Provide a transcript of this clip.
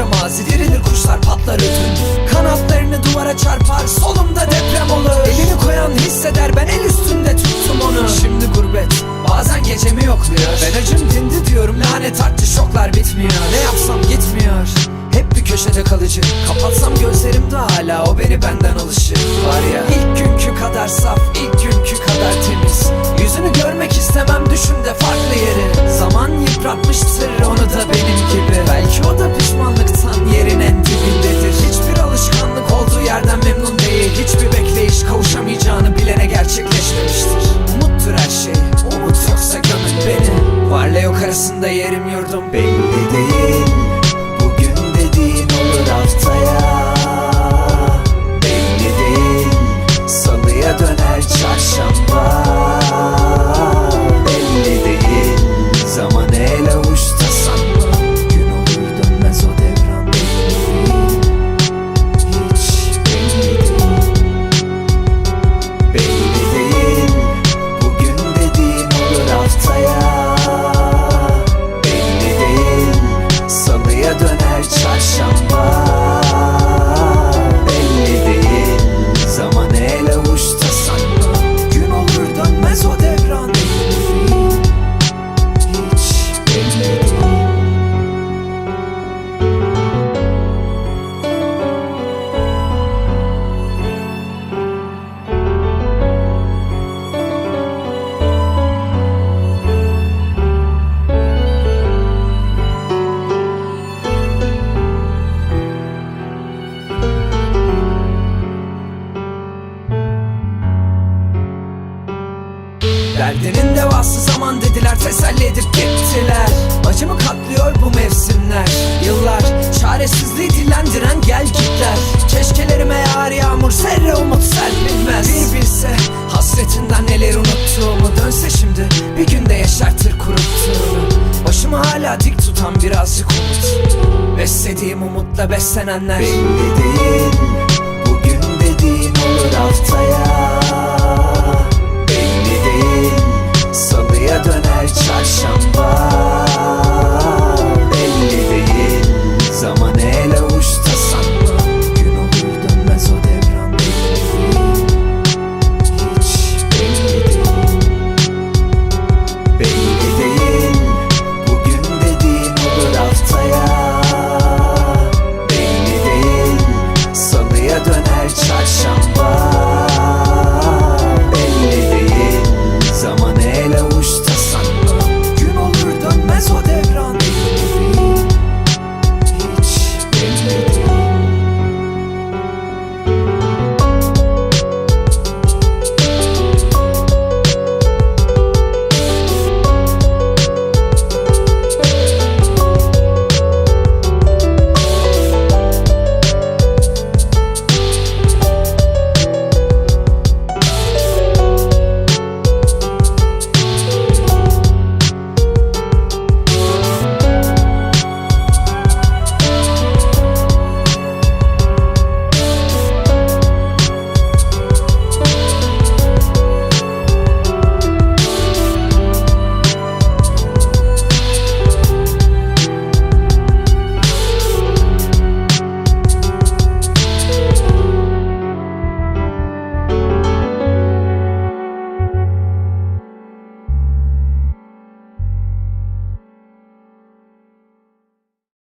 Arazi dirilir kuşlar patlar ödün Kanatlarını duvara çarpar solumda deprem olur. Elini koyan hisseder ben el üstünde tuttum onu. Şimdi gurbet bazen gecemi yokluyor Ben acım dindi diyorum lanet arttı şoklar bitmiyor. Ne yapsam gitmiyor hep bir köşede kalıcı. Kapatsam gözlerimde hala o beni benden alışır. Var ya ilk günkü kadar saf ilk günkü kadar temiz. Yüzünü görmek istemem düşümde farklı yeri arasında yerim yurdum. Belli değil Derdinin devası zaman dediler teselli edip gittiler. Acımı katlıyor bu mevsimler. Yıllar çaresizliği dillendiren gel gitler Keşkelerime yağar yağmur zerre umut serpilmez Bir bilse hasretinden neler unuttuğumu. Dönse şimdi bir günde yaşartır kuruttuğunu Başımı hala dik tutan birazcık umut. Beslediğim umutla beslenenler. Belli değil